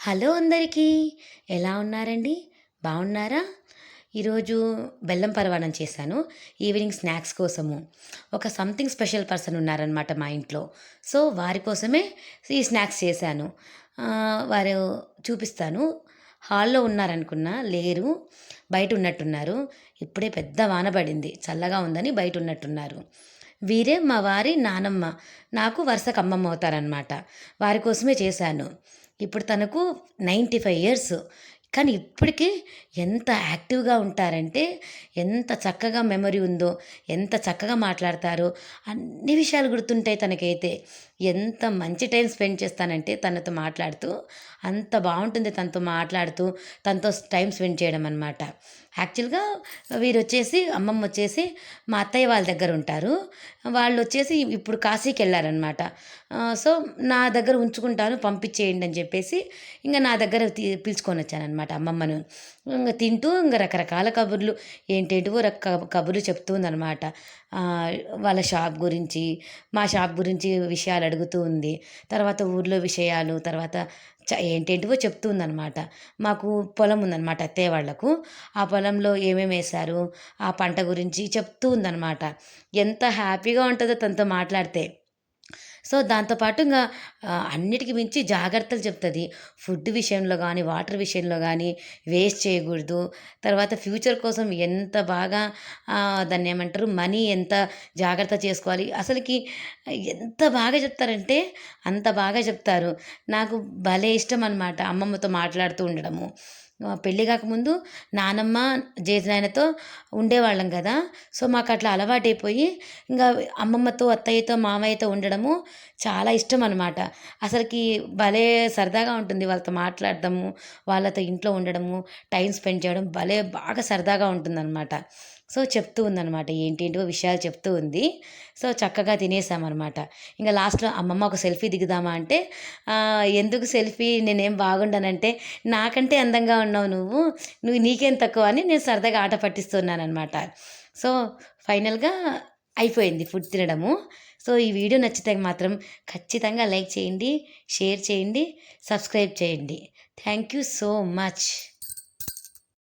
Hello అందరికీ. ఎలా ఉన్నారండి? బాగున్నారా? ఈరోజు బెల్లం పరవాణం చేశాను. ఈవినింగ్ స్నాక్స్ కోసము. ఒక సంథింగ్ స్పెషల్ పర్సన్ ఉన్నారనమాట మా ఇంట్లో. సో వారి కోసమే ఈ స్నాక్స్ చేశాను. వారు చూపిస్తాను. హాల్లో ఉన్నారనుకున్నా లేరు. బయట ఉన్నట్టున్నారు. ఇప్పుడే పెద్ద వాన పడింది. చల్లగా ఉందని బయట ఉన్నట్టున్నారు. వీరే మా వారి నానమ్మ. నాకు వరుసకు అమ్మమ్మ అవుతారనమాట వారి కోసమే చేశాను. ఇప్పుడు తనకు నైంటీ ఫైవ్ ఇయర్స్. కానీ ఇప్పటికీ ఎంత యాక్టివ్గా ఉంటారంటే ఎంత చక్కగా మెమరీ ఉందో ఎంత చక్కగా మాట్లాడతారో అన్ని విషయాలు గుర్తుంటాయి తనకైతే. ఎంత మంచి టైం స్పెండ్ చేస్తానంటే తనతో మాట్లాడుతూ అంత బాగుంటుంది తనతో మాట్లాడుతూ తనతో టైం స్పెండ్ చేయడం అనమాట యాక్చువల్గా వీరు వచ్చేసి అమ్మమ్మ వచ్చేసి మా అత్తయ్య వాళ్ళ దగ్గర ఉంటారు వాళ్ళు వచ్చేసి ఇప్పుడు కాశీకి వెళ్ళారనమాట సో నా దగ్గర ఉంచుకుంటాను పంపించేయండి అని చెప్పేసి ఇంకా నా దగ్గర పిలుచుకొని వచ్చానమాట అమ్మమ్మను. ఇంకా తింటూ ఇంకా రకరకాల కబుర్లు ఏంటేంటివో రక కబుర్లు చెప్తుందనమాట. వాళ్ళ షాప్ గురించి మా షాప్ గురించి విషయాలు అడుగుతూ ఉంది తర్వాత ఊర్లో విషయాలు తర్వాత ఏంటేంటివో చెప్తుందనమాట. మాకు పొలం ఉందన్నమాట అత్తయ్య వాళ్ళకు ఆ పొలంలో ఏమేమి వేశారు? ఆ పంట గురించి చెప్తూ ఉందన్నమాట ఎంత హ్యాపీగా ఉంటుందో తనతో మాట్లాడితే. సో దాంతోపాటు ఇంకా అన్నిటికి మించి జాగ్రత్తలు చెప్తుంది. ఫుడ్ విషయంలో కానీ వాటర్ విషయంలో కానీ వేస్ట్ చేయకూడదు. తర్వాత ఫ్యూచర్ కోసం ఎంత బాగా దాన్ని ఏమంటారు మనీ ఎంత జాగ్రత్త చేసుకోవాలి. అసలుకి ఎంత బాగా చెప్తారంటే అంత బాగా చెప్తారు. నాకు భలే ఇష్టం అనమాట అమ్మమ్మతో మాట్లాడుతూ ఉండడము. పెళ్ళి కాకముందు నానమ్మ జేజనాయనతో ఉండేవాళ్ళం కదా. సో మాకు అట్లా అలవాటైపోయి ఇంకా అమ్మమ్మతో అత్తయ్యతో మామయ్యతో ఉండడము చాలా ఇష్టం అనమాట అసలుకి భలే సరదాగా ఉంటుంది వాళ్ళతో మాట్లాడడము వాళ్ళతో ఇంట్లో ఉండడము టైం స్పెండ్ చేయడం భలే బాగా సరదాగా ఉంటుందన్నమాట. సో చెప్తూ ఉందన్నమాట ఏంటేంటో విషయాలు చెప్తూ ఉంది. సో చక్కగా తినేసామన్నమాట. ఇంకా లాస్ట్లో అమ్మమ్మ ఒక సెల్ఫీ దిగుదామా అంటే ఎందుకు సెల్ఫీ? నేనేం బాగుండనంటే నాకంటే అందంగా అన్నావు నువ్వు. నువ్వు నీకేం తక్కువ అని నేను సరదాగా ఆట పట్టిస్తున్నాను అనమాట సో ఫైనల్గా అయిపోయింది ఫుడ్ తినడము. సో ఈ వీడియో నచ్చితే మాత్రం ఖచ్చితంగా లైక్ చేయండి షేర్ చేయండి సబ్స్క్రైబ్ చేయండి. Thank you so much.